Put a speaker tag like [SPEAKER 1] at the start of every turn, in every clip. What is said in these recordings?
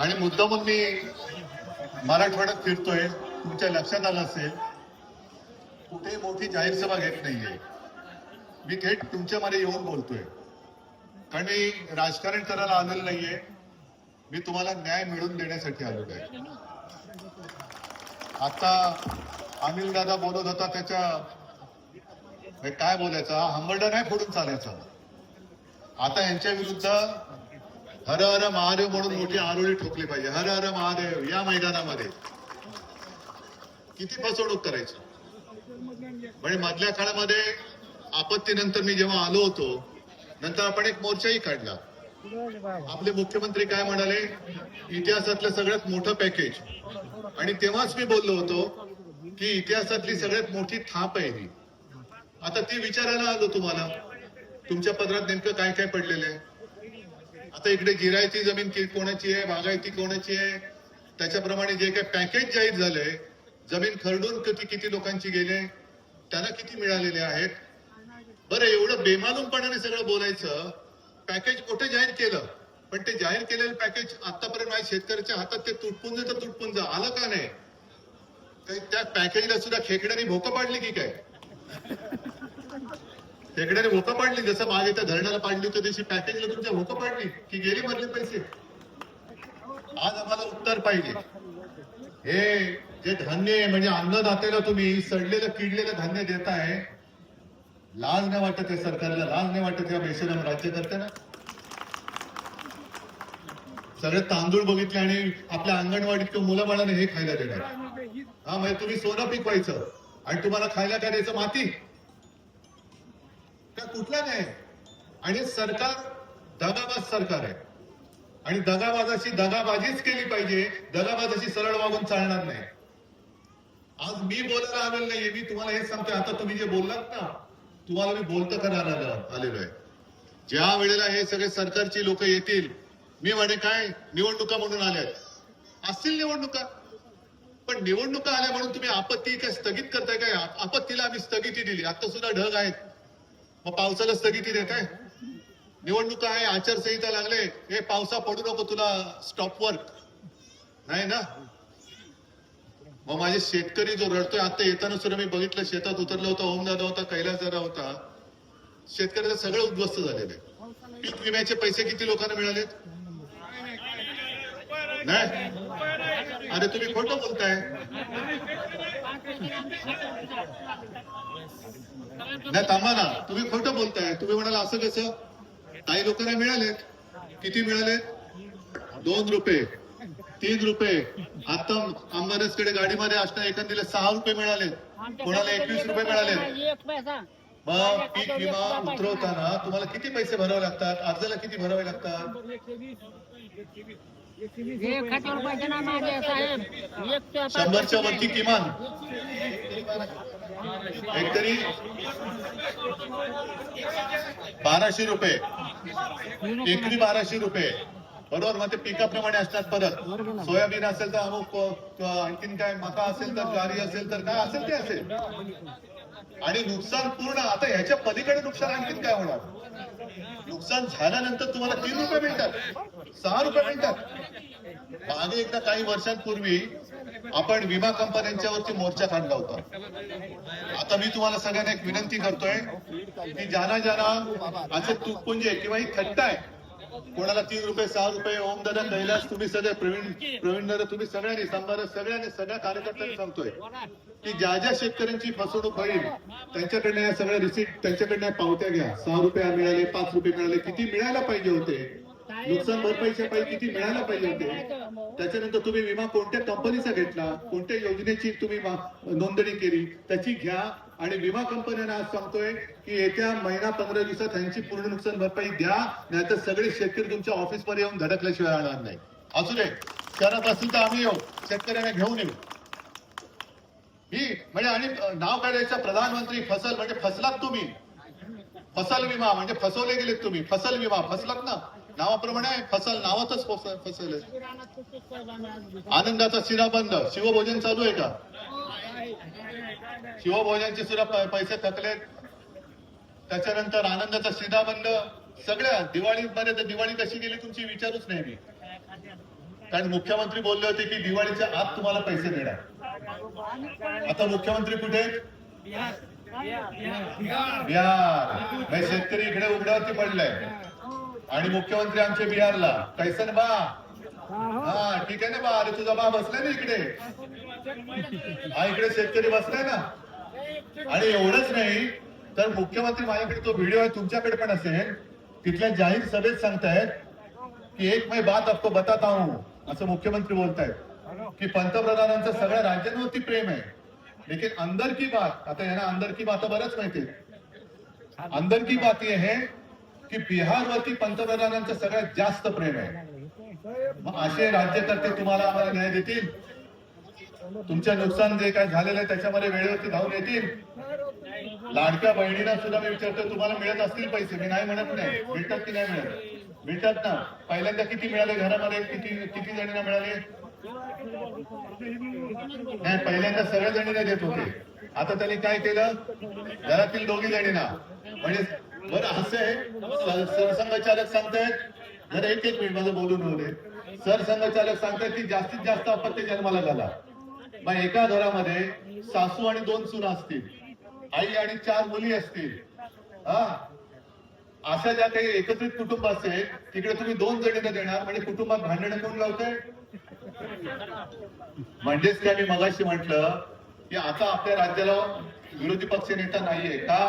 [SPEAKER 1] आणि मुद्दामून मी मराठवाड्यात फिरतोय. तुमच्या लक्षात आलं असेल कुठे मोठी जाहीर सभा घेत नाहीये. मी थेट तुमच्यामध्ये येऊन बोलतोय. कारण मी राजकारण करायला आलेलं नाहीये. मी तुम्हाला न्याय मिळवून देण्यासाठी आलेलो आहे. आता अनिल दादा बोलत होता त्याच्या हे काय बोलायचा? हंबरडा नाही फोडून चालायचा. आता यांच्या विरुद्ध हर हर महादेव म्हणून मोठी आरोळी ठोकली पाहिजे. हर हर महादेव या मैदानामध्ये. किती फसवणूक करायची? म्हणजे मधल्या काळामध्ये आपत्तीनंतर मी जेव्हा आलो होतो नंतर आपण एक मोर्चाही काढला. आपले मुख्यमंत्री काय म्हणाले? इतिहासातलं सगळ्यात मोठं पॅकेज आणि तेव्हाच मी बोललो होतो की इतिहासातली सगळ्यात मोठी थाप आहे ही. आता ती विचारायला आलो तुम्हाला. तुमच्या पत्रात नेमकं काय काय पडलेलं आहे? आता इकडे जिरायची जमीन कोणाची आहे बागायती कोणाची आहे? त्याच्याप्रमाणे जे काही पॅकेज जाहीर झाले जमीन खरडून किती किती लोकांची गेले त्यांना किती मिळालेले आहेत? बरं एवढं बेमालूमपणाने सगळं बोलायचं पॅकेज कुठे जाहीर केलं? पण ते जाहीर केलेलं पॅकेज आतापर्यंत माझ्या शेतकऱ्याच्या हातात ते तुटपून तर तुटपून जा आलं का नाही? त्या पॅकेजला सुद्धा खेकड्याने भोकं पाडली की काय? खेकड्याने भोकं पाडली जसं मागे त्या धरणाला पाडली होती तशी पॅकेजला तुमच्या भोकं पाडली की गेली मधले पैसे. आज आम्हाला उत्तर पाहिजे. हे जे धान्य म्हणजे अन्नदात्याला तुम्ही सडलेलं किडलेलं धान्य देताय लाज नाही वाटत आहे सरकारला लाज नाही वाटत या राज्य करताना. सगळे तांदूळ बघितले आणि आपल्या अंगणवाडीत मुलाबाळाने हे खायला देणार. हा म्हणजे तुम्ही सोनं पिकवायचं आणि तुम्हाला खायला काय द्यायचं माती. का कुठला नाही. आणि सरकार दगाबाज सरकार आहे. आणि दगाबाजाशी दगाबाजीच केली पाहिजे. दगाबाजाशी सरळ वागून चालणार नाही. आज मी बोलायला आलेलो नाहीये. मी तुम्हाला हे सांगतोय. आता तुम्ही जे बोललात ना तुम्हाला मी बोलतं करायला आलेलो आहे. ज्या वेळेला हे सगळे सरकारची लोक येतील मी म्हणे काय निवडणुका म्हणून आल्या असतील निवडणुका. पण निवडणुका आल्या म्हणून तुम्ही आपत्ती काय स्थगित करताय काय? आपत्तीला आम्ही स्थगिती दिली. आता सुद्धा ढग आहेत. मग पावसाला स्थगिती देत आहे? निवडणूक आहे आचारसंहिता लागले हे पावसा पडू नको तुला स्टॉप वर्क नाही ना? मग माझे शेतकरी जो रडतोय आता येताना सुद्धा मी बघितलं शेतात उतरला होता ओम दादा होता कैलास दादा होता. शेतकऱ्याचं सगळं उद्ध्वस्त झालेलं आहे. पीक विम्याचे पैसे किती लोकांना मिळालेत? नाही? अरे तुम्ही खोटं बोलताय. नाही थांबा ना. तुम्ही खोटं बोलताय. तुम्ही म्हणाला असं कसं? काही लोकांना मिळालेत. किती मिळाले दोन रुपये. तीन रुपये. आता अंबादासकडे गाडीमध्ये असणार एखाद्याला सहा रुपये मिळाले कोणाला एकवीस रुपये मिळाले मग पीक विमा उतरवताना तुम्हाला किती पैसे भरावे लागतात? अर्जाला किती भरावे लागतात? शंभरच्या वरती किमान. एकतरी बाराशे रुपये. एकरी बाराशे रुपये. बरोबर मग ते पिकाप्रमाणे असतात परत. सोयाबीन असेल तर अमुक आणखीन काय मका असेल तर ज्वारी असेल तर काय असेल ते असेल. आणि नुकसान पूर्ण आता ह्याच्या पलीकडे नुकसान आणखीन काय होणार? नुकसान झाल्यानंतर तुम्हाला तीन रुपये मिळतात. सहा रुपये मिळतात. मागे एकदा काही वर्षांपूर्वी आपण विमा कंपन्यांच्या वरती मोर्चा काढला होता. आता मी तुम्हाला सगळ्यांना एक विनंती करतोय की ज्यांना ज्यांना असे तुटपुंजे किंवा ही थट्टा आहे कोणाला तीन रुपये सहा रुपये ओम दादा कैलास तुम्ही सगळे प्रवीण प्रवीण दादा तुम्ही सगळ्यांनी सांगणार सगळ्यांनी सगळ्या कार्यकर्त्यांनी सांगतोय की ज्या ज्या शेतकऱ्यांची फसवणूक होईल त्यांच्याकडनं या सगळ्या रिसीट त्यांच्याकडनं पावत्या घ्या. सहा रुपये मिळाले पाच रुपये मिळाले किती मिळायला पाहिजे होते? नुकसान भरपाईच्या पाहिजे किती मिळायला पाहिजे होते? त्याच्यानंतर तुम्ही विमा कोणत्या कंपनीचा घेतला? कोणत्या योजनेची तुम्ही नोंदणी केली? त्याची घ्या आणि विमा कंपन्यांना आज सांगतोय की येत्या महिना पंधरा दिवसात त्यांची पूर्ण नुकसान भरपाई द्या नाहीतर सगळे शेतकरी तुमच्या ऑफिसमध्ये येऊन धडकल्याशिवाय राहणार नाही. असू दे. शहरात तर आम्ही येऊ. शेतकऱ्यांना घेऊन येऊ. ही म्हणजे आणि नाव काय द्यायचं? प्रधानमंत्री फसल म्हणजे फसलात तुम्ही. फसल विमा म्हणजे फसवले गेलेत तुम्ही. फसल विमा फसलात ना? नावाप्रमाणे फसल नावातच फस- फसल आहे. आनंदाचा शिरा बंद. शिवभोजन चालू आहे का? शिवभोजनचे सुद्धा पैसे थकलेत. त्याच्यानंतर आनंदाचा शिरा बंद. सगळ्या दिवाळीमध्ये तर दिवाळी कशी गेली तुमची विचारूच नाही मी. कारण मुख्यमंत्री बोलले होते की दिवाळीच्या आत तुम्हाला पैसे देणार. आता मुख्यमंत्री कुठे? बिहार. शेतकरी इकडे उघड्यावरती पडलाय. आणि मुख्यमंत्री आमचे बिहारला. कैसन बा? हा ठीक आहे ना बा? अरे तुझा बा बसलाय ना इकडे. हा इकडे शेतकरी बसलाय ना. आणि एवढंच नाही तर मुख्यमंत्री माझ्याकडे तो व्हिडिओ आहे तुमच्याकडे पण असेल. तिथल्या जाहीर सभेत सांगतायत की एक मैं बात आपको बताता हूं असं मुख्यमंत्री बोलतायत. की पंतप्रधानांचं सगळ्या राज्यांवरती प्रेम आहे. लेकिन अंदर की बात आता यांना अंदर की बात बरंच माहिती आहे. अंदर की बात ये है की बिहारवरती पंतप्रधानांचं सगळ्यात जास्त प्रेम आहे. मग असे राज्यकर्ते तुम्हाला आम्हाला न्याय देतील? तुमच्या नुकसान जे काय झालेलं आहे त्याच्यामध्ये वेळेवरती धावून येतील? लाडक्या बहिणीला सुद्धा मी विचारतो तुम्हाला मिळत असतील पैसे? मी नाही म्हणत नाही. मिळतात की नाही मिळत? मिळतात ना. पहिल्यांदा किती मिळाले घरामध्ये? किती किती जणींना मिळाले? नाही पहिल्यांदा सगळ्या जणींना देत होते. आता त्यांनी काय केलं? घरातील दोघी जणींना. म्हणजे बरं असं आहे. सरसंघचालक सांगतायत. जर एक एक मिनिट माझं बोलून होते सरसंघचालक सांगतायत की जास्तीत जास्त अपत्य जन्माला झाला. मग एका घरामध्ये सासू आणि दोन सुना असतील. आई आणि चार मुली असतील. हा? अशा ज्या काही एकत्रित कुटुंब असेल तिकडे तुम्ही दोन जणींना देणार म्हणजे कुटुंबात भांडणं कोण लावतंय? म्हणजेच काय मी मगाशी म्हटलं की आता आपल्या राज्याला विरोधी पक्ष नेता नाहीये का?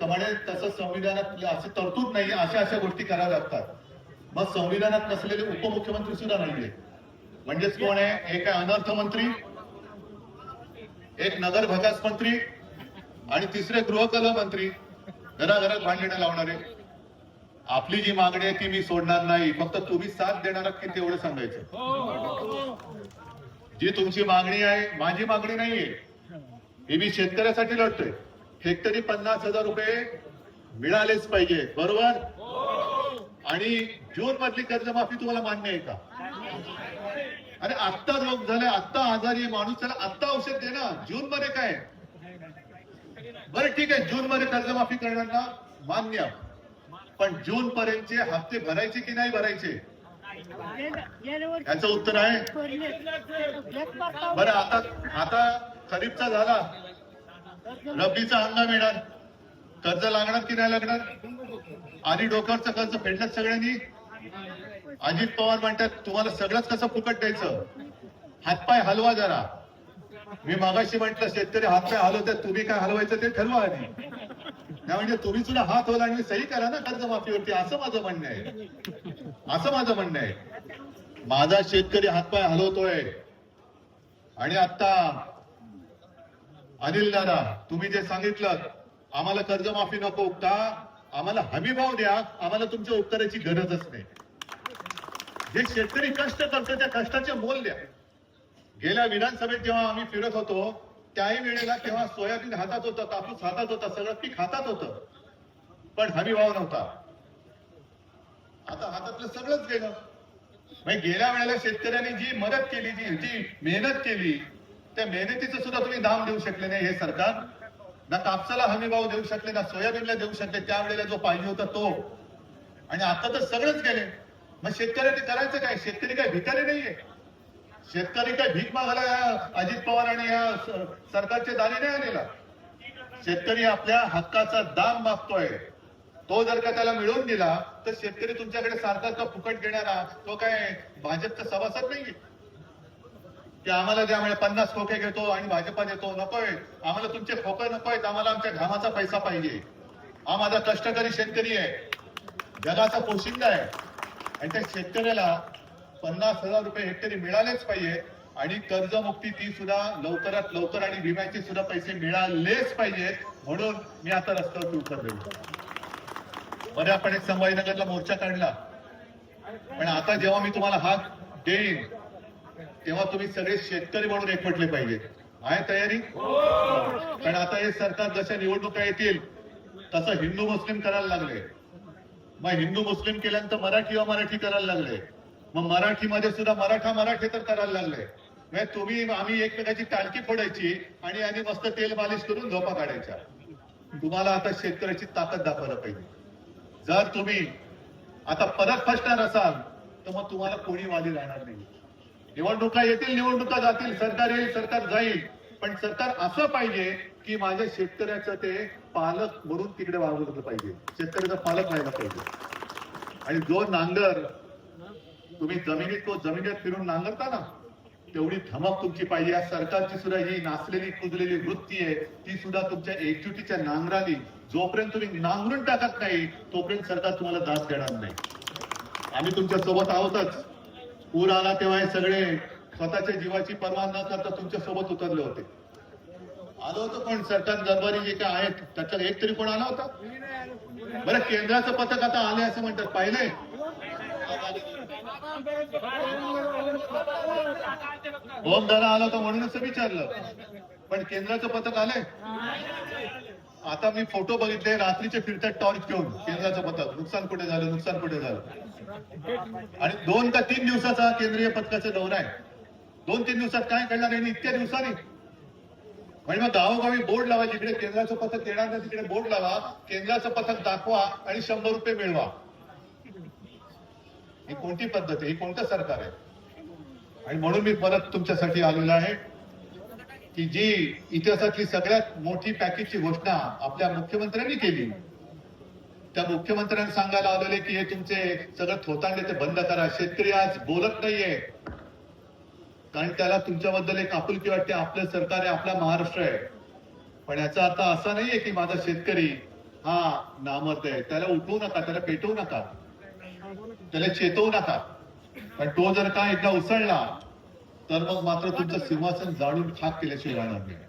[SPEAKER 1] तर म्हणे तसं संविधानात अशी तरतूद नाहीये अशा अशा गोष्टी कराव्या लागतात. मग संविधानात नसलेले उपमुख्यमंत्री सुद्धा नाहीये. म्हणजेच कोण आहे? एक आहे अनर्थ मंत्री एक नगर विकास मंत्री आणि तिसरे गृहकला मंत्री. घराघरात भांडणं लावणारे. आपली जी मागणी आहे ती मी सोडणार नाही. फक्त तुम्ही साथ देणार आहात की तेवढं सांगायचं. जी तुमची मागणी आहे माझी मागणी नाहीये. ही मी शेतकऱ्यासाठी लढतोय. हेक्टरी पन्नास हजार रुपये मिळालेच पाहिजे बरोबर? आणि जून मधली कर्जमाफी तुम्हाला मान्य आहे का? अरे आत्ता रोग झालाय आत्ता आजारी माणूस त्याला आत्ता औषध दे ना. जून मध्ये काय? बरं ठीक आहे जून मध्ये कर्जमाफी करणार ना मान्य. पण जून पर्यंतचे हप्ते भरायचे की नाही भरायचे? याचं उत्तर आहे. बरं आता आता खरीपचा झाला. रब्बीचा हंगाम येणार कर्ज लागणार की नाही लागणार? आणि डोक्यावरचं कर्ज फेडलं सगळ्यांनी. अजित पवार म्हणतात तुम्हाला सगळंच कसं फुकट द्यायचं? हातपाय हलवा जरा. मी मागाशी म्हटलं शेतकरी हातपाय हलवतात तुम्ही काय हलवायचं ते ठरवा आधी. नाही म्हणजे तुम्ही सुद्धा हात होला आणि सही करा ना कर्जमाफीवरती. असं माझं म्हणणं आहे. असं माझं म्हणणं आहे. माझा शेतकरी हातपाय हलवतोय. आणि आता अनिल दादा तुम्ही जे सांगितलं आम्हाला कर्जमाफी नको का आम्हाला हमी भाव द्या आम्हाला तुमच्या उत्तराची गरजच नाही. जे शेतकरी कष्ट करतो त्या कष्टाचे मोल द्या. गेल्या विधानसभेत जेव्हा आम्ही फिरत होतो त्याही वेळेला तेव्हा सोयाबीन हातात होतं कापूस हातात होता सगळं पीक हातात होतं. पण हमी भाव नव्हता. आता हातातलं सगळंच गेलं. म्हणजे गेल्या वेळेला शेतकऱ्यांनी जी मदत केली जी जी मेहनत केली त्या मेहनतीचं सुद्धा तुम्ही दाम देऊ शकले नाही हे सरकार. ना कापसाला हमी भाव देऊ शकले ना सोयाबीनला देऊ शकले त्यावेळेला जो पाहिजे होता तो. आणि आता तर सगळंच गेले. मग शेतकऱ्यांनी करायचं काय? शेतकरी काय भिकारी नाहीये? शेतकरी काय भीक मागायला या अजित पवार आणि या सरकारचे दाने नाही आलेला? शेतकरी आपल्या हक्काचा दाम मागतोय. तो जर का त्याला मिळवून दिला तर शेतकरी तुमच्याकडे सारखा फुकट घेणारा? तो काय भाजपचा सभासद नाहीये? की आम्हाला ज्यामुळे पन्नास खोके घेतो आणि भाजपा देतो नकोय. आम्हाला तुमचे खोके नकोय आम्हाला आमच्या घामाचा पैसा पाहिजे. हा माझा कष्टकरी शेतकरी आहे. जगाचा पोशिंदा आहे. आणि त्या शेतकऱ्याला पन्नास हजार रुपये हेक्टरी मिळालेच पाहिजे. आणि कर्जमुक्ती ती सुद्धा लवकरात लवकर आणि विम्याचे सुद्धा पैसे मिळालेच पाहिजेत म्हणून मी आता रस्त्यावरती उतरलेलो बरे आपण एक संभाजीनगरला मोर्चा काढला. पण आता जेव्हा मी तुम्हाला हात देईन तेव्हा तुम्ही सगळे शेतकरी म्हणून एकवटले पाहिजे आहे तयारी? कारण आता हे सरकार जशा निवडणुका येतील तसं हिंदू मुस्लिम करायला लागले. मग हिंदू मुस्लिम केल्यानंतर मराठी व मराठी करायला लागले. मग मराठीमध्ये सुद्धा मराठा मराठी तर करायला लागले. म्हणजे तुम्ही आम्ही एकमेकाची टाळकी फोडायची आणि आणि मस्त तेल मालिश करून झोपा काढायच्या. तुम्हाला आता शेतकऱ्याची ताकद दाखवायला पाहिजे. जर तुम्ही आता परत फसणार असाल तर मग तुम्हाला कोणी वाली राहणार नाही. निवडणुका येतील निवडणुका जातील सरकार येईल सरकार जाईल. पण सरकार असं पाहिजे की माझ्या शेतकऱ्याचं ते पालक म्हणून तिकडे वागवलं पाहिजे. शेतकऱ्याचा पालक व्हायला पाहिजे. आणि जो नांगर तुम्ही जमिनीत तो जमिनीत फिरून नांगरता ना तेवढी धमक तुमची पाहिजे. या सरकारची सुद्धा ही नाचलेली कुजलेली वृत्ती आहे. ती सुद्धा तुमच्या एकजुटीच्या नांगराली जोपर्यंत तुम्ही नांगरून टाकत नाही तोपर्यंत सरकार तुम्हाला दाद देणार नाही. आम्ही तुमच्यासोबत आहोतच. पूर आला तेव्हा हे सगळे स्वतःच्या जीवाची पर्वा न करता तुमच्यासोबत उतरले होते. आलो होतो पण सरकार दरबारी जे काय आहेत त्याच्यात एक तरी कोण आला होता? बरं केंद्राचं पथक आता आले असं म्हणतात. पाहिले ओम दादा आला होता म्हणूनच विचारलं. पण केंद्राचं पथक आलंय? आता मी फोटो बघितले रात्रीचे फिरतात टॉर्च घेऊन. केंद्राचं पथक. नुकसान कुठे झालं? नुकसान कुठे झालं? आणि दोन का तीन दिवसाचा केंद्रीय पथकाचा दौरा आहे. दोन तीन दिवसात काय कळणार आहे? इतक्या दिवसांनी. म्हणजे मग गावोगावी बोर्ड लावा जिकडे केंद्राचं पथक येणार नाही तिकडे बोर्ड लावा. केंद्राचं पथक दाखवा आणि शंभर रुपये मिळवा. ही कोणती पद्धत आहे? ही कोणतं सरकार आहे? आणि म्हणून मी परत तुमच्यासाठी आलेलो आहे. की जी इतिहासातली सगळ्यात मोठी पॅकेजची घोषणा आपल्या मुख्यमंत्र्यांनी केली. त्या मुख्यमंत्र्यांनी सांगायला आलेले की हे तुमचे सगळं थोतांडे ते बंद करा. शेतकरी आज बोलत नाहीये. कारण त्याला तुमच्याबद्दल एक आपुलकी वाटते. आपलं सरकार आहे आपला महाराष्ट्र आहे. पण याचा अर्थ असा नाहीये की माझा शेतकरी हा नामर्द आहे. त्याला उठवू नका त्याला पेटवू नका. त्याला चेतवू नका. पण तो जर का एकदा उसळला तर मग मात्र तुमचं सिंहासन जाळून खाक केल्याशिवाय राहणार नाही.